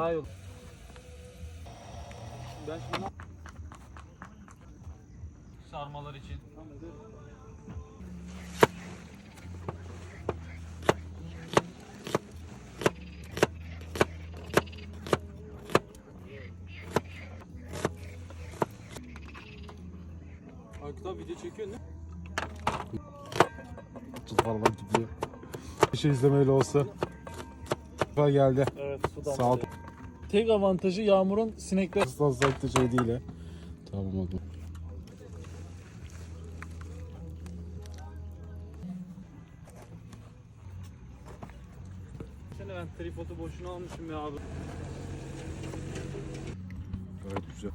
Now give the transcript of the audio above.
Daha olur. Ben şimdi sarmalar için. Abi video çekiyorsun değil mi? Parmak gidiyor. Bir şey izlemeyle olsa. Geldi. Evet su Sağ ol. Tek avantajı yağmurun sinekler Islansak da şey değil he. Tamam oldu. Sene ben tripodu boşuna almışım ya abi. Gayet güzel.